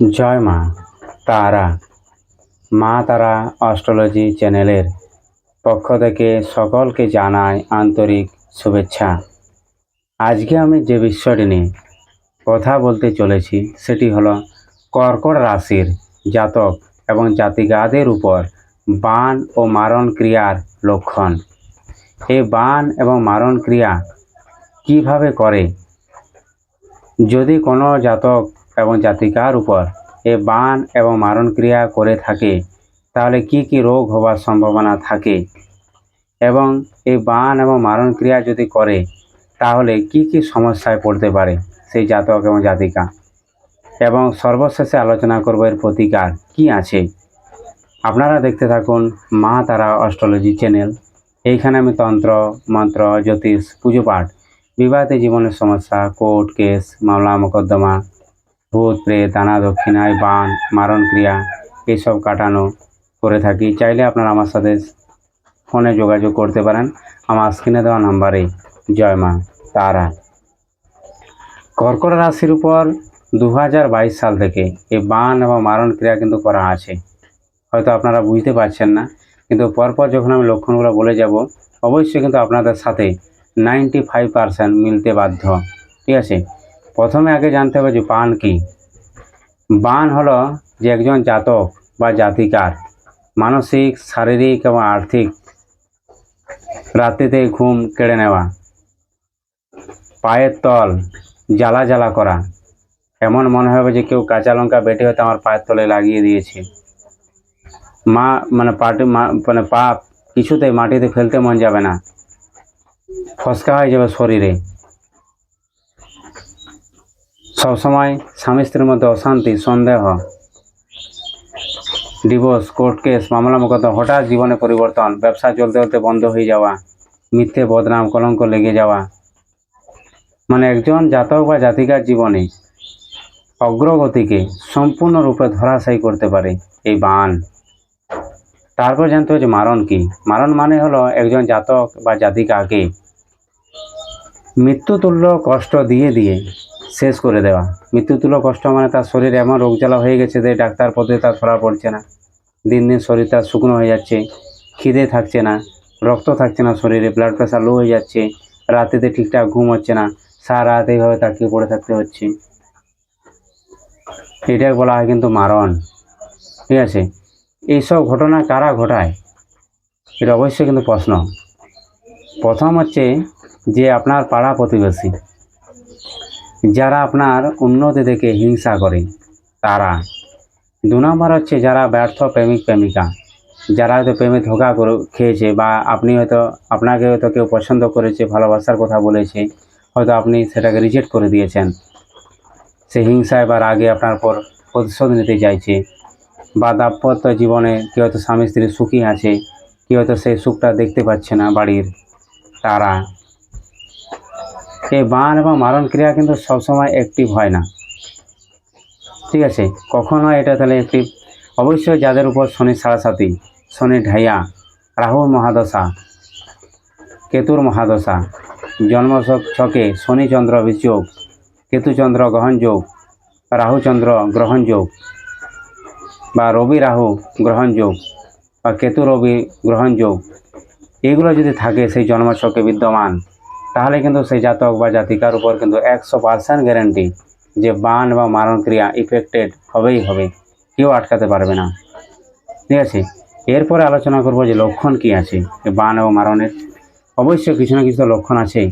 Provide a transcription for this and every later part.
জয় মা। তারা মা তারা অস্ট্রোলজি চ্যানেলের পক্ষ থেকে সকলকে জানাই আন্তরিক শুভেচ্ছা। আজকে আমি যে বিষয়টি নিয়ে কথা বলতে চলেছি, সেটি হলো কর্কট রাশির জাতক এবং জাতিকাদের উপর বান ও মারণ ক্রিয়ার লক্ষণ। এই বান এবং মারণ ক্রিয়া কীভাবে করে? যদি কোনো জাতক এবং জাতিকার উপর এ বান এবং মারণ ক্রিয়া করে থাকে, তাহলে কি কি রোগ হওয়ার সম্ভাবনা থাকে? এবং এই বান এবং মারণ ক্রিয়া যদি করে, তাহলে কি কি সমস্যায় পড়তে পারে সেই জাতক এবং জাতিকা? এবং সর্বশেষে আলোচনা করব এর প্রতিকার কি আছে? আপনারা দেখতে থাকুন মা তারা অস্ট্রোলজি চ্যানেল। এইখানে আমি তন্ত্র, মন্ত্র, জ্যোতিষ, পুজো পাঠ, বিবাহিত জীবনের সমস্যা, কোর্ট কেস, মামলা, মোকদ্দমা ভূত প্রেত দানা দক্ষিণায় বান, মারণ ক্রিয়া, এসব কাটানো করে থাকি। চাইলে আপনারা আমার সাথে ফোনে যোগাযোগ করতে পারেন। আমার স্ক্রিনে দেওয়া নাম্বারে। জয় মা, তারা। কর্কট রাশির উপর দু হাজার বাইশ সাল থেকে এই বান এবং মারণ ক্রিয়া কিন্তু করা আছে। হয়তো আপনারা বুঝতে পারছেন না, কিন্তু পরপর যখন আমি লক্ষণগুলো বলে যাব, অবশ্যই কিন্তু আপনাদের সাথে নাইনটি ফাইভ পারসেন্ট মিলতে বাধ্য। ঠিক আছে? প্রথমে আগে জানতে হবে যে বান কি। বান হলো যে একজন জাতক বা জাতিকার। মানসিক, শারীরিক এবং আর্থিক রাত্রিতে ঘুম কেড়ে নেওয়া। পায়ের তল জ্বালা জ্বালা করা। এমন মনে হবে যে কেউ কাঁচা লঙ্কা বেটে হয়তো আমার পায়ের তলে লাগিয়ে দিয়েছে। মা মানে পাটি মানে পা কিছুতেই মাটিতে ফেলতে মন যাবে না। ফসকা হয়ে যাবে শরীরে। সবসময় স্বামী স্ত্রীর মধ্যে অশান্তি, সন্দেহ ডিভোর্স কোর্ট কেস মামলা মোকদ্দমা, হঠাৎ জীবনে পরিবর্তন, ব্যবসা চলতে চলতে বন্ধ হয়ে যাওয়া, মিথ্যে বদনাম, কলঙ্ক লেগে যাওয়া। মানে একজন জাতক বা জাতিকার জীবনে অগ্রগতিকে সম্পূর্ণরূপে ধরাশায়ী করতে পারে এই বান। তারপর জানতে হবে যে মারণ কি? মারণ মানে হলো একজন জাতক বা জাতিকাকে মৃত্যুতুল্য কষ্ট দিয়ে দিয়ে শেষ করে দেওয়া। মৃত্যুতুল্য কষ্ট মানে তার শরীরে এমন রোগ জ্বালা হয়ে গেছে যে ডাক্তার পদ্ধতি তার ধরা পড়ছে না। দিন দিন শরীর তার শুকনো হয়ে যাচ্ছে, খিদে থাকছে না, রক্ত থাকছে না শরীরে ব্লাড প্রেশার লো হয়ে যাচ্ছে, রাতেতে ঠিকঠাক ঘুম হচ্ছে না, সারা রাত এইভাবে তাকিয়ে পড়ে থাকতে হচ্ছে। এটাই বলা হয় কিন্তু মারণ। ঠিক আছে? এইসব ঘটনা কারা ঘটায়? এটা অবশ্যই কিন্তু প্রশ্ন। প্রথম হচ্ছে যে আপনার পাড়া প্রতিবেশী। যারা আপনার উন্নতি দেখে হিংসা করে, তারা দু নম্বর হচ্ছে যারা ব্যর্থ প্রেমিক প্রেমিকা। যারা হয়তো প্রেমে ধোকা করে খেয়েছে বা আপনি হয়তো আপনাকে হয়তো কেউ পছন্দ করেছে, ভালোবাসার কথা বলেছে, হয়তো আপনি সেটাকে রিজেক্ট করে দিয়েছেন। সে হিংসায় বা রাগে আপনার পর প্রতিশোধ নিতে চাইছে। বা দাম্পত্য জীবনে কেউ হয়তো স্বামী স্ত্রী সুখী আছে, কেউ হয়তো সেই সুখটা দেখতে পাচ্ছে না বাড়ির। তারা এই বান এবং মারণ ক্রিয়া কিন্তু সবসময় অ্যাক্টিভ হয় না। ঠিক আছে? কখনো এটা তাহলে অ্যাক্টিভ অবশ্যই যাদের উপর শনি সাড়াসাতি, শনি ঢাইয়া রাহুর মহাদশা, কেতুর মহাদশা, জন্ম ছকে শনি চন্দ্র বিযোগ কেতুচন্দ্র গ্রহণ যোগ রাহুচন্দ্র গ্রহণ যোগ, বা রবি রাহু গ্রহণযোগ বা কেতু রবি গ্রহণযোগ এগুলো যদি থাকে সেই জন্মছকে বিদ্যমান তাহলে কিন্তু সেই জাতক বা জাতিকার উপর কিন্তু একশো পার্সেন্ট গ্যারেন্টি যে বান বা মারণ ক্রিয়া ইফেক্টেড হবেই হবে। কেউ আটকাতে পারবে না। ঠিক আছে? এরপরে আলোচনা করব যে লক্ষণ কি আছে বান এবং মারণের। অবশ্যই কিছু না কিছু লক্ষণ আছে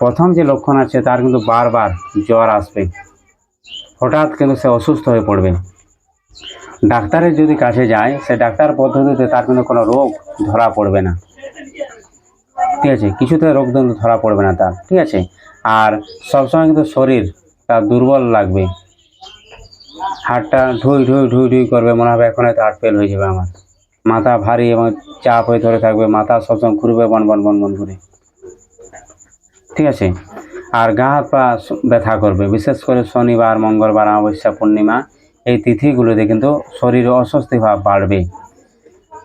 প্রথম যে লক্ষণ আছে, তার কিন্তু বারবার জ্বর আসবে। হঠাৎ কিন্তু সে অসুস্থ হয়ে পড়বে। ডাক্তারের যদি কাছে যায়, সে ডাক্তার পদ্ধতিতে তার কিন্তু কোনো রোগ ধরা পড়বে না। ঠিক আছে, কিছুতে রোগ ধরা পড়বে না তার, ঠিক আছে? আর সবসময় কিন্তু শরীর তার দুর্বল লাগবে। হাড়টা ঢুই ঢুই ঢুই ঢুই করবে, মনে হবে এখন হয়তো হার্ট ফেল হয়ে যাবে আমার। মাথা ভারী এবং চাপ হয়ে ধরে থাকবে, মাথা সবসময় ঘুরবে, বন বন বন বন করে ঠিক আছে? আর গা হাত পা ব্যথা করবে, বিশেষ করে শনিবার, মঙ্গলবার, অমাবস্যা, পূর্ণিমা, এই তিথিগুলোতে কিন্তু শরীরে অস্বস্তি ভাব বাড়বে।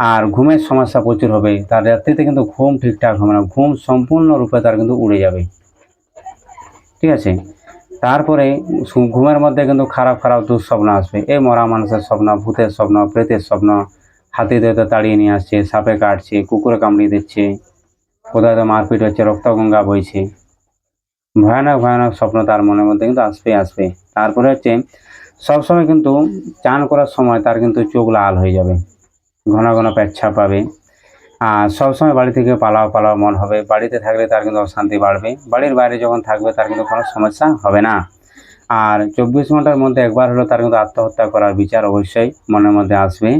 আর ঘুমের সমস্যা প্রচুর হবে। তার রাত্রিতে কিন্তু ঘুম ঠিকঠাক হবে না। ঘুম সম্পূর্ণরূপে তার কিন্তু উড়ে যাবে। ঠিক আছে? তারপরে ঘুমের মধ্যে কিন্তু খারাপ খারাপ দুঃস্বপ্ন আসবে। এই মরা মানুষের স্বপ্ন, ভূতের স্বপ্ন, প্রেতের স্বপ্ন, হাতি ধরে তাড়িয়ে নিয়ে আসছে, সাপে কাটছে, কুকুরে কামড়িয়ে দিচ্ছে, কোথায় তো মারপিট হচ্ছে, রক্তগঙ্গা বইছে। ভয়ানক ভয়ানক স্বপ্ন তার মনের মধ্যে কিন্তু আসবে আসবে। তারপরে হচ্ছে সবসময় কিন্তু চান করার সময় তার কিন্তু চোখ লাল হয়ে যাবে। ঘন ঘন পেচ্ছাপ পাবে আর সবসময় বাড়ি থেকে পালাও পালাও মন হবে। বাড়িতে থাকলে তার কিন্তু অশান্তি বাড়বে। বাড়ির বাইরে যখন থাকবে তার কিন্তু কোনো সমস্যা হবে না। আর চব্বিশ ঘণ্টার মধ্যে একবার হলেও তার কিন্তু আত্মহত্যা করার বিচার অবশ্যই মনের মধ্যে আসবে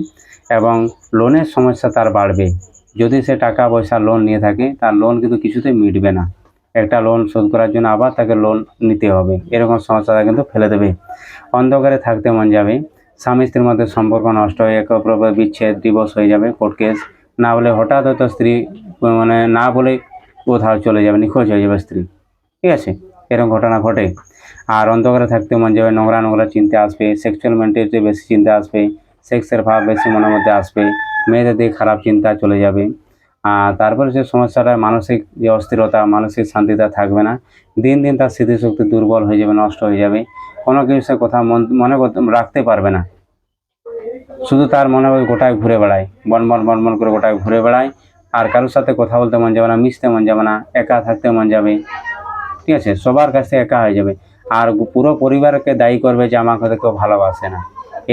এবং লোনের সমস্যা তার বাড়বে। যদি সে টাকা পয়সা লোন নিয়ে থাকে, তার লোন কিন্তু কিছুতেই মিটবে না। একটা লোন শোধ করার জন্য আবার তাকে লোন নিতে হবে। এরকম সমস্যা তাকে কিন্তু ফেলে দেবে। অন্ধকারে থাকতে মন যাবে। স্বামী স্ত্রীর মধ্যে সম্পর্ক নষ্ট হয়ে একে বিচ্ছেদ ডিভোর্স হয়ে যাবে কোর্ট কেস না বলে হঠাৎ হয়তো স্ত্রী মানে না বলে কোথাও চলে যাবে, নিখোঁজ হয়ে যাবে স্ত্রী। ঠিক আছে? এরকম ঘটনা ঘটে। আর অন্ধকারে থাকতে মন যাবে, নোংরা নোংরা চিন্তা আসবে সেক্সুয়াল মেন্টালিটি বেশি চিন্তা আসবে সেক্সের ভাব বেশি মনের মধ্যে আসবে, মেয়েদের দিকে খারাপ চিন্তা চলে যাবে। আর তারপরে যে সমস্যাটা, মানসিক যে অস্থিরতা, মানসিক শান্তিটা থাকবে না। দিন দিন তার স্মৃতিশক্তি দুর্বল হয়ে যাবে, নষ্ট হয়ে যাবে। কোনো কিছু কথা মন রাখতে পারবে না। শুধু তার মনে হয় গোটায় ঘুরে বেড়ায়। বন বন বন বন করে গোটায় ঘুরে বেড়ায়। আর কারোর সাথে কথা বলতে মন যাবে না, মিশতে মন যাবে না, একা থাকতে মন যাবে। ঠিক আছে? সবার কাছে একা হয়ে যাবে। আর পুরো পরিবারকে দায়ী করবে যে আমাকে হয়তো কেউ ভালোবাসে না।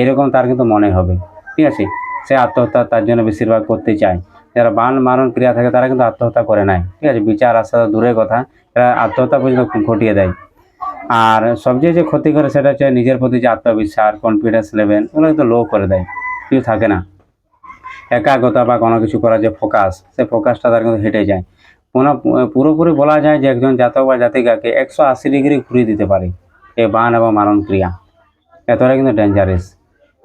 এরকম তার কিন্তু মনে হবে। ঠিক আছে? সে আত্মহত্যা তার জন্য বেশিরভাগ করতে চায়। যারা বান মারণ ক্রিয়া থাকে তারা কিন্তু আত্মহত্যা করে নাই ঠিক আছে? বিচার আসা দূরের কথা। এরা আত্মহত্যা পর্যন্ত ঘটিয়ে দেয়। আর সবচেয়ে যে ক্ষতি করে সেটা হচ্ছে নিজের প্রতি যে আত্মবিশ্বাস কনফিডেন্স লেভেল এগুলো কিন্তু লো করে দেয়। কিছু থাকে না। একাগ্রতা বা কোনো কিছু করার যে ফোকাস সে ফোকাসটা তার কিন্তু হেঁটে যায়। পুনঃ পুরোপুরি বলা যায় যে একজন জাতক বা জাতিকাকে একশো আশি ডিগ্রি ঘুরিয়ে দিতে পারে। এ বান এবং মারণ ক্রিয়া। এতটা কিন্তু ডেঞ্জারাস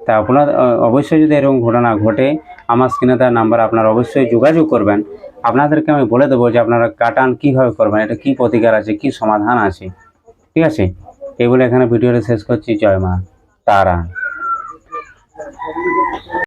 তা আপনার অবশ্যই যদি এরকম ঘটনা ঘটে, আমার স্ক্রিনে তার নাম্বার আপনারা অবশ্যই যোগাযোগ করবেন। আপনাদেরকে আমি বলে দেবো যে আপনারা কাটান, কীভাবে করবেন, এটা কী প্রতিকার আছে, কী সমাধান আছে। ঠিক আছে? এই বলে এখানে ভিডিওটা শেষ করছি। জয় মা। তারা